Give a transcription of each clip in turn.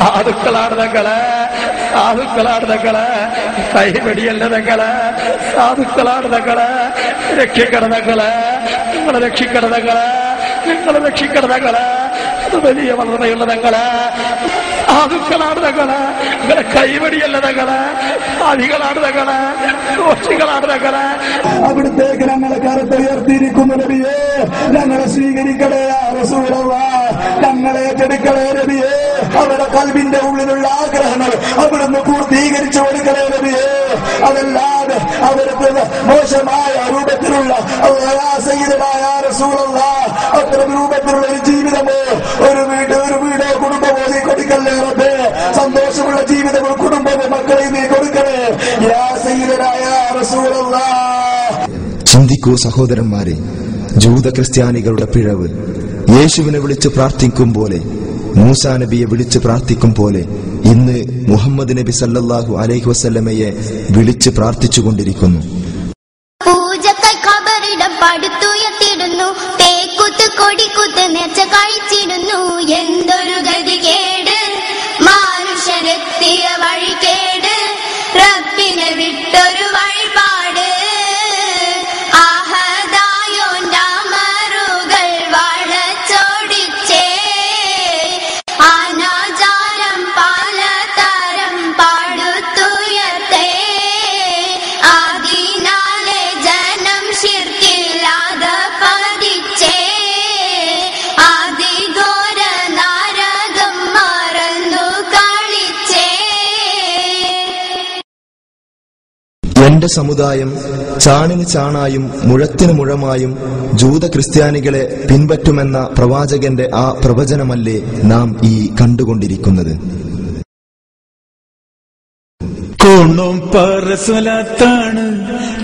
സാധുക്കളാണ് തങ്ങള് സാധുക്കളാണ് തങ്ങള് കൈവടിയല്ല തങ്ങള് സാധുക്കളാണ് തങ്ങള് രക്ഷിക്കണം തങ്ങള് നിങ്ങളെ രക്ഷിക്കണം തങ്ങള് നിങ്ങളെ രക്ഷിക്കണം തങ്ങള് അത് വലിയ വളർന്നയുള്ള തങ്ങള് സാധുക്കളാണ് തങ്ങള് നിങ്ങളെ കൈവടിയല്ല തങ്ങള് സാധികളാണ് തങ്ങള് ദോഷികളാണ് തങ്ങള് അവിടുത്തേക്ക് ഞങ്ങളെ കറുത്ത് ഉയർത്തിയിരിക്കുന്നു നബിയെ ഞങ്ങളെ സ്വീകരിക്കണേ ആ റസൂലല്ലാ ഞങ്ങളെ ഏറ്റെടുക്കണേ കൽവിന്റെ ഉള്ളിലുള്ള ആഗ്രഹങ്ങൾ അവിടുന്ന് പൂർത്തീകരിച്ചു കൊടുക്കണേ നബിയേ. അതല്ലാതെ അവർക്ക് മോശമായ രൂപത്തിലുള്ള അത്തരം രൂപത്തിലുള്ള ഒരു ജീവിതമോ ഒരു വീട് ഒരു വീടോ കുടുംബമോ നീ കൊടുക്കല്ലേ റബ്ബേ? സന്തോഷമുള്ള ജീവിതമോ കുടുംബമോ മക്കളെ നീ കൊടുക്കണേ? യാ സയ്യിദനായ റസൂലല്ലാ ചിന്തിക്കൂ സഹോദരന്മാരെ ജൂത ക്രിസ്ത്യാനികളുടെ പിഴവ്. യേശുവിനെ വിളിച്ച് പ്രാർത്ഥിക്കും പോലെ മൂസാ നബിയെ വിളിച്ച് പ്രാർത്ഥിക്കും പോലെ ഇന്ന് മുഹമ്മദ് നബി സല്ലാഹു അലൈഹി വസ്ല്ലമയെ വിളിച്ച് പ്രാർത്ഥിച്ചുകൊണ്ടിരിക്കുന്നു. പടുത്തുയർത്തിടുന്നു തേക്കുത്ത് കൊടിക്കുത്ത് നേർച്ച കഴിച്ചിടുന്നു എന്തൊരു ഗതികേട് എന്റെ സമുദായം ചാണിന് ചാണായും മുഴത്തിന് മുഴമായും ജൂത ക്രിസ്ത്യാനികളെ പിൻപറ്റുമെന്ന പ്രവാചകന്റെ ആ പ്രവചനമല്ലേ നാം ഈ കണ്ടുകൊണ്ടിരിക്കുന്നത്. കോണോം പാറ സ്വലാത്താണ്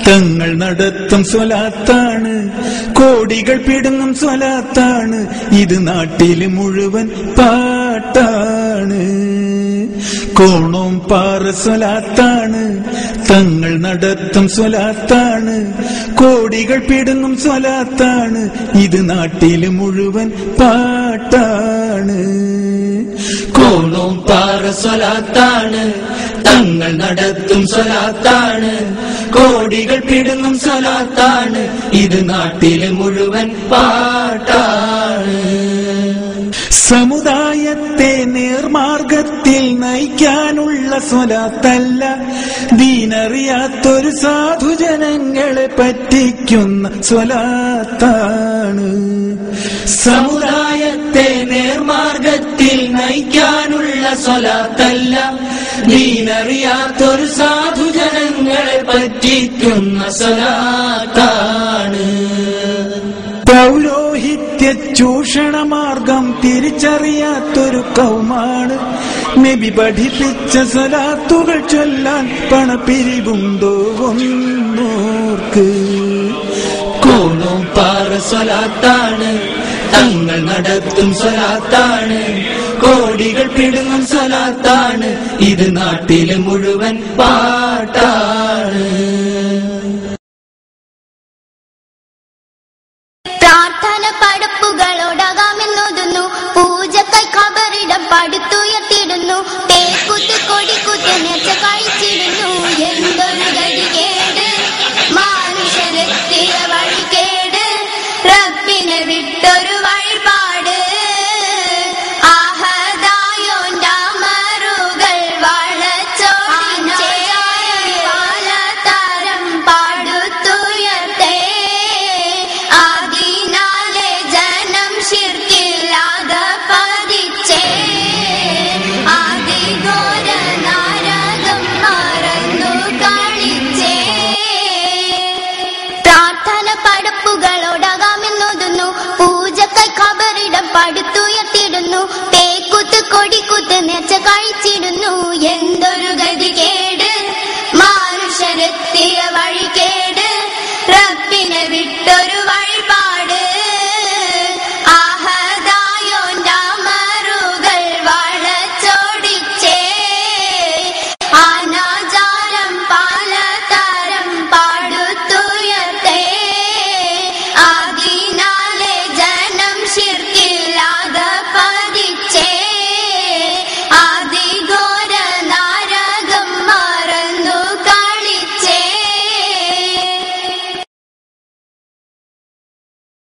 തങ്ങൾ നടത്തും സ്വലാത്താണ് കോടികൾ പിടുങ്ങും സ്വലാത്താണ് ഇത് നാട്ടിൽ മുഴുവൻ പാട്ടാണ്. കോണോം പാറ സ്വലാത്താണ് തങ്ങൾ നടത്തും സ്വലാത്താണ്. കോടികൾ പിടുങ്ങും സ്വലാത്താണ്. ഇത് നാട്ടിൽ മുഴുവൻ പാട്ടാണ്. കോണും പാറ സ്വലാത്താണ് തങ്ങൾ നടത്തും സ്വലാത്താണ്. കോടികൾ പിടുങ്ങും സ്വലാത്താണ്. ഇത് നാട്ടിൽ മുഴുവൻ പാട്ടാണ്. സമുദായത്തെ നേർമാർഗത്തിൽ നയിക്കാനുള്ള സ്വലാത്തല്ല. ദീനറിയാത്തൊരു സാധുജനങ്ങളെ പറ്റിക്കുന്ന സ്വലാത്താണ്. സമുദായത്തെ നേർമാർഗത്തിൽ നയിക്കാനുള്ള സ്വലാത്തല്ല. ദീനറിയാത്തൊരു സാധുജനങ്ങളെ പറ്റിക്കുന്ന സ്വലാത്താണ്. പൗരോഹിത്യ ചൂഷണമാർഗം തിരിച്ചറിയാത്തൊരു കൗമാണ്. നബി പഠിപ്പിച്ച സ്വലാത്തുകൾ ചൊല്ലാൻ പണപ്പിരിവുണ്ടോ ഒന്നോർക്ക്. കോണും പാറ സ്വലാത്താണ് തങ്ങൾ നടത്തും സ്വലാത്താണ് കോടികൾ പിടുങ്ങും സ്വലാത്താണ് ഇത് നാട്ടിലെ മുഴുവൻ പാട്ടാണ് പടപ്പുകളോടകാമെന്നോതുന്നു പൂജക്കായി ഖബറിടം പടുത്തുയർത്തിടുന്നു പടുത്തുയർത്തിടുന്നു. തേക്കുത്ത് കൊടിക്കുത്ത് നേർച്ച കഴിച്ചിടുന്നു. എന്തൊരു ഗതികേട്? മാനുഷരെത്തിയ വഴികേട് റപ്പിനെ വിട്ടൊരു വഴിപാട്. വളച്ചോടിച്ചേ. അനാചാരം പലതരം